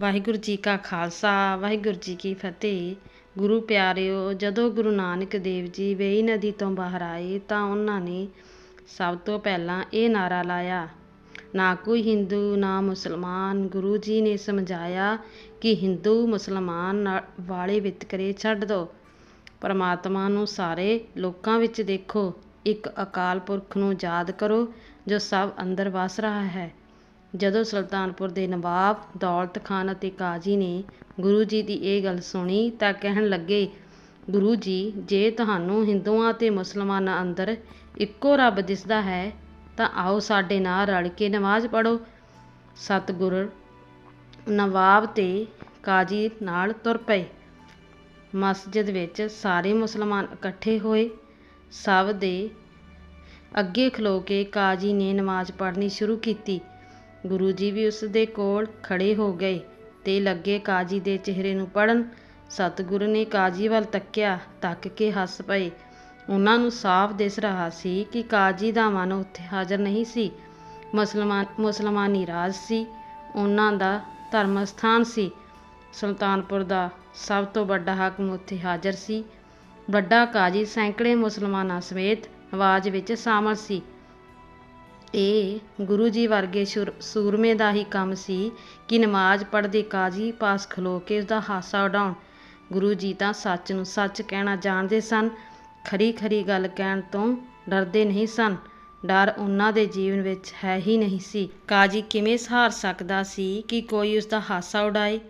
ਵਾਹਿਗੁਰੂ ਜੀ ਕਾ ਖਾਲਸਾ, ਵਾਹਿਗੁਰੂ ਜੀ ਕੀ ਫਤਿਹ। ਗੁਰੂ ਪਿਆਰਿਓ, ਜਦੋਂ ਗੁਰੂ ਨਾਨਕ ਦੇਵ ਜੀ ਵੇਈ ਨਦੀ ਤੋਂ ਬਾਹਰ ਆਏ ਤਾਂ ਉਹਨਾਂ ਨੇ ਸਭ ਤੋਂ ਪਹਿਲਾਂ ਇਹ ਨਾਰਾ ਲਾਇਆ, ਨਾ ਕੋਈ ਹਿੰਦੂ, ਨਾ ਮੁਸਲਮਾਨ, ਗੁਰੂ ਜੀ ਨੇ ਸਮਝਾਇਆ ਕਿ ਹਿੰਦੂ, ਮੁਸਲਮਾਨ ਨਾ- ਵਾਲੇ ਵਿਤਕਰੇ ਛੱਡ ਦਿਓ ਪਰਮਾਤਮਾ ਨੂੰ ਸਾਰੇ ਲੋਕਾਂ ਵਿੱਚ ਦੇਖੋ, ਇੱਕ ਅਕਾਲ ਪੁਰਖ ਨੂੰ ਯਾਦ ਕਰੋ ਜੋ ਸਭ ਅੰਦਰ ਵਸ ਰਿਹਾ ਹੈ। ਜਦੋਂ ਸੁਲਤਾਨਪੁਰ ਦੇ ਨਵਾਬ ਦੌਲਤ ਖਾਨ ਅਤੇ ਕਾਜ਼ੀ ਨੇ ਗੁਰੂ ਜੀ ਦੀ ਇਹ ਗੱਲ ਸੁਣੀ ਤਾਂ ਕਹਿਣ ਲੱਗੇ, ਗੁਰੂ ਜੀ, ਜੇ ਤੁਹਾਨੂੰ ਹਿੰਦੂਆਂ ਅਤੇ ਮੁਸਲਮਾਨਾਂ ਅੰਦਰ ਇੱਕੋ ਰੱਬ ਦਿਸਦਾ ਹੈ, ਤਾਂ ਆਓ ਸਾਡੇ ਨਾਲ ਰਲ ਕੇ ਨਮਾਜ਼ ਪੜ੍ਹੋ। ਸਤਿਗੁਰ ਨਵਾਬ ਤੇ ਕਾਜ਼ੀ ਨਾਲ ਤੁਰ ਪਏ। ਮਸਜਿਦ ਵਿੱਚ ਸਾਰੇ ਮੁਸਲਮਾਨ ਇਕੱਠੇ ਹੋਏ। ਸਭ ਦੇ ਅੱਗੇ ਖਲੋ ਕੇ ਕਾਜ਼ੀ ਨੇ ਨਮਾਜ਼ ਪੜ੍ਹਨੀ ਸ਼ੁਰੂ ਕੀਤੀ। ਗੁਰੂ ਜੀ ਵੀ ਉਸ ਦੇ ਕੋਲ ਖੜੇ ਹੋ ਗਏ ਤੇ ਲੱਗੇ ਕਾਜ਼ੀ ਦੇ ਚਿਹਰੇ ਨੂੰ ਪੜਨ ਸਤਿਗੁਰੂ ਨੇ ਕਾਜ਼ੀ ਵੱਲ ਤੱਕਿਆ, ਤੱਕ ਕੇ ਹੱਸ ਪਏ। ਉਹਨਾਂ ਨੂੰ ਸਾਫ਼ ਦਿਸ ਰਿਹਾ ਸੀ ਕਿ ਕਾਜ਼ੀ ਦਾ ਮਨ ਉੱਥੇ ਹਾਜ਼ਰ ਨਹੀਂ ਸੀ। ਮੁਸਲਮਾਨ, ਮੁਸਲਮਾਨੀ ਰਾਜ ਸੀ। ਉਹਨਾਂ ਦਾ ਧਰਮ ਸਥਾਨ ਸੀ। ਸੁਲਤਾਨਪੁਰ ਦਾ ਸਭ ਤੋਂ ਵੱਡਾ ਹਾਕਮ ਉੱਥੇ ਹਾਜ਼ਰ ਸੀ। ਵੱਡਾ ਕਾਜ਼ੀ ਸੈਂਕੜੇ ਮੁਸਲਮਾਨਾਂ ਸਮੇਤ ਆਵਾਜ਼ ਵਿੱਚ ਸ਼ਾਮਲ ਸੀ। ਇਹ ਗੁਰੂ ਜੀ ਵਰਗੇ ਸ਼ੁਰ- ਸੂਰਮੇ ਦਾ ਹੀ ਕੰਮ ਸੀ ਕਿ ਨਮਾਜ਼ ਪੜ੍ਹਦੇ ਕਾਜ਼ੀ ਪਾਸ ਖਲੋ ਕੇ ਉਸਦਾ ਹਾਸਾ ਉਡਾਉਣ। ਗੁਰੂ ਜੀ ਤਾਂ ਸੱਚ ਨੂੰ ਸੱਚ ਕਹਿਣਾ ਜਾਣਦੇ ਸਨ। ਖਰੀ ਖਰੀ ਗੱਲ ਕਹਿਣ ਤੋਂ ਡਰਦੇ ਨਹੀਂ ਸਨ। ਡਰ ਉਹਨਾਂ ਦੇ ਜੀਵਨ ਵਿੱਚ ਹੈ ਹੀ ਨਹੀਂ ਸੀ। ਕਾਜ਼ੀ ਕਿਵੇਂ ਸਹਾਰ ਸਕਦਾ ਸੀ ਕਿ ਕੋਈ ਉਸਦਾ ਹਾਸਾ ਉਡਾਏ?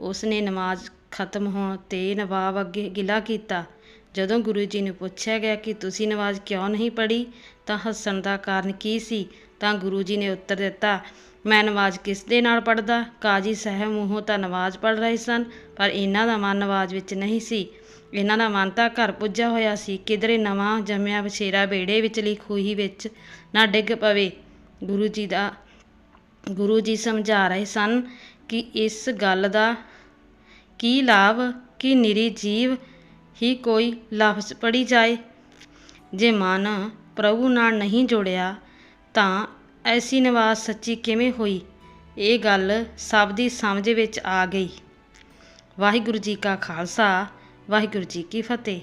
ਉਸਨੇ ਨਮਾਜ਼ ਖਤਮ ਹੋਣ ਤੇ ਨਵਾਬ ਅੱਗੇ ਗਿਲਾ ਕੀਤਾ। ਜਦੋਂ ਗੁਰੂ ਜੀ ਨੂੰ ਪੁੱਛਿਆ ਗਿਆ ਕਿ ਤੁਸੀਂ ਨਮਾਜ਼ ਕਿਉਂ ਨਹੀਂ ਪੜ੍ਹੀ, ਤਾਂ ਹੱਸਣ ਦਾ ਕਾਰਨ ਕੀ ਸੀ? ਤਾਂ ਗੁਰੂ ਜੀ ਨੇ ਉੱਤਰ ਦਿੱਤਾ, ਮੈਂ ਨਮਾਜ਼ ਕਿਸ ਦੇ ਨਾਲ ਪੜ੍ਹਦਾ? ਕਾਜ਼ੀ ਸਾਹਿਬ ਮੂੰਹੋਂ ਤਾਂ ਨਮਾਜ਼ ਪੜ੍ਹ ਰਹੇ ਸਨ, ਪਰ ਇਹਨਾਂ ਦਾ ਮਨ ਨਮਾਜ਼ ਵਿੱਚ ਨਹੀਂ ਸੀ। ਇਹਨਾਂ ਦਾ ਮਨ ਤਾਂ ਘਰ ਪੁੱਜਾ ਹੋਇਆ ਸੀ। ਕਿਧਰੇ ਨਵਾਂ ਜੰਮਿਆ ਬਛੇਰਾ ਬੇੜੇ ਵਿਚਲੀ ਖੂਹੀ ਵਿੱਚ ਨਾ ਡਿੱਗ ਪਵੇ। ਗੁਰੂ ਜੀ ਦਾ, ਗੁਰੂ ਜੀ ਸਮਝਾ ਰਹੇ ਸਨ ਕਿ ਇਸ ਗੱਲ ਦਾ ਕੀ ਲਾਭ, ਕਿ ਨਿਰੀ ਜੀਵ ਹੀ ਕੋਈ ਲਫ਼ਜ਼ ਪੜੀ ਜਾਏ। ਜੇ ਮਨ ਪ੍ਰਭੂ ਨਾਲ ਨਹੀਂ ਜੁੜਿਆ, ਤਾਂ ਐਸੀ ਨਵਾਜ਼ ਸੱਚੀ ਕਿਵੇਂ ਹੋਈ? ਇਹ ਗੱਲ ਸਭ ਦੀ ਸਮਝ ਵਿੱਚ ਆ ਗਈ। ਵਾਹਿਗੁਰੂ ਜੀ ਕਾ ਖਾਲਸਾ, ਵਾਹਿਗੁਰੂ ਜੀ ਕੀ ਫਤਿਹ।